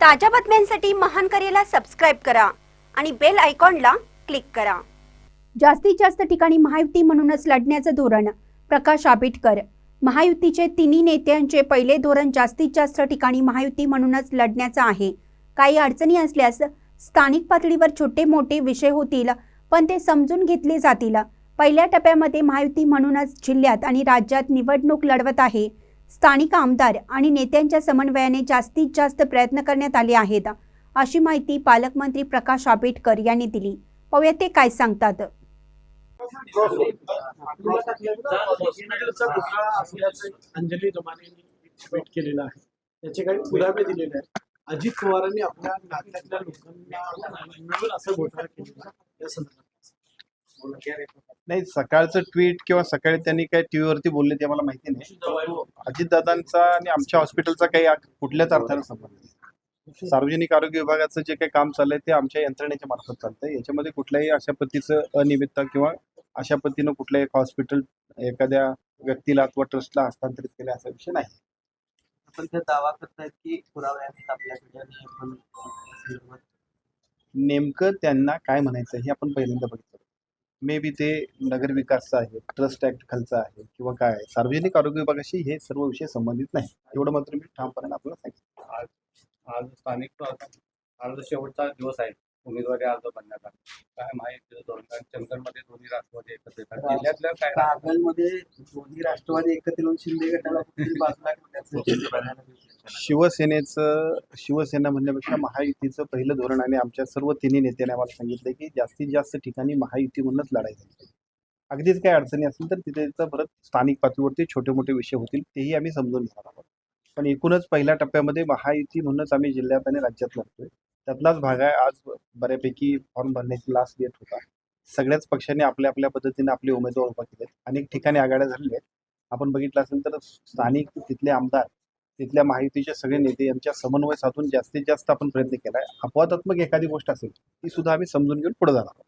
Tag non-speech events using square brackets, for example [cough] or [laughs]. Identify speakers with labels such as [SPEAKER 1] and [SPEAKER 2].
[SPEAKER 1] ताज्या बातम्यांसाठी महान करेला सबस्क्राईब करा आणि बेल आयकॉनला क्लिक करा. जास्तीत जास्त ठिकाणी महायुती म्हणूनच लढण्याचं धोरण प्रकाश आंबेडकर. महायुतीचे तिन्ही नेत्यांचे पहिले धोरण जास्तीत जास्त ठिकाणी महायुती म्हणूनच लढण्याचं आहे. काही अडचणी असल्यास स्थानिक पातळीवर छोटे मोठे विषय होतील पण ते समजून घेतले जातील. पहिल्या टप्प्यामध्ये महायुती म्हणूनच जिल्ह्यात आणि राज्यात निवडणूक लढवत आहे. स्थानिक आमदार आणि नेत्यांच्या समन्वयाने जास्तीत जास्त प्रयत्न करण्यात आले आहेत अशी माहिती पालकमंत्री प्रकाश आंबेडकर यांनी दिली. पाहूया ते काय सांगतात.
[SPEAKER 2] अंजली ट्विट केलेलं आहे. त्याचे काही पुरावे दिलेले आहेत. अजित पवारांनी आपल्या नात्यातल्या लोकांना मिळून असं घोटाळा केलेला आहे. या संदर्भात.
[SPEAKER 3] नाही सकाळचं ट्विट किंवा सकाळी त्यांनी काय टीव्हीवरती बोलले ते मला माहिती नाही. अजितदादांचा आणि आमच्या हॉस्पिटलचा काही कुठल्याच अर्थानं संबंध नाही. सार्वजनिक आरोग्य विभागाचं जे काही काम चाललंय ते आमच्या यंत्रणेच्या मार्फत चालतंय. याच्यामध्ये कुठल्याही अशा पद्धतीचं अनियमितता किंवा अशा पद्धतीनं कुठलंही एक हॉस्पिटल एखाद्या व्यक्तीला अथवा ट्रस्टला हस्तांतरित केलं असा विषय नाही.
[SPEAKER 4] आपण ते दावा करतायत की पुरावे आहेत आपल्याकडे आणि आपण संदर्भात
[SPEAKER 3] नेमकं त्यांना काय म्हणायचं हे आपण पहिल्यांदा बघितलं. मे बी ते नगर विकासचं आहे ट्रस्ट ऍक्ट खालचं आहे किंवा काय आहे. सार्वजनिक आरोग्य विभागाशी हे सर्व विषय संबंधित नाही. एवढं मात्र मी ठामपणे आपल्याला सांगितलं.
[SPEAKER 5] आज आज स्थानिक आज शेवटचा दिवस आहे. उमेदवारी अर्ज भरण्याचा काय माहिती कारण चंदगडमध्ये दोन्ही राष्ट्रवादी एकत्र येतात. जिल्ह्यातल्या काय
[SPEAKER 4] कागलमध्ये दोन्ही राष्ट्रवादी एकत्र येऊन शिंदे गटाला कुठेतरी बाजूला ठेवण्याचं. [laughs]
[SPEAKER 3] शिवसेनेचं शिवसेना म्हणण्यापेक्षा महायुतीचं पहिलं धोरण आणि आमच्या सर्व तिन्ही नेत्यांनी आम्हाला सांगितलं की जास्तीत जास्त ठिकाणी महायुती म्हणूनच लढायचं अगदीच काही अडचणी असतील तर तिथे तिथं परत स्थानिक पातळीवरती छोटे मोठे विषय होतील तेही आम्ही समजून घेणार आहोत. पण एकूणच पहिल्या टप्प्यामध्ये महायुती म्हणूनच आम्ही जिल्ह्यात आणि राज्यात लढतोय. त्यातलाच भाग आहे. आज बऱ्यापैकी फॉर्म भरण्याची लास्ट डेट होता. सगळ्याच पक्षांनी आपल्या आपल्या पद्धतीने आपले उमेदवार उभा केलेत. अनेक ठिकाणी आघाड्या झालेल्या आहेत. आपण बघितलं असेल तर स्थानिक तिथले आमदार तिथल्या माहितीचे सगळे नेते यांच्या समन्वय साधून जास्तीत जास्त आपण प्रयत्न केला आहे अपवादात्मक एखादी गोष्ट असेल ती सुद्धा आम्ही समजून घेऊन पुढे जाणार आहोत.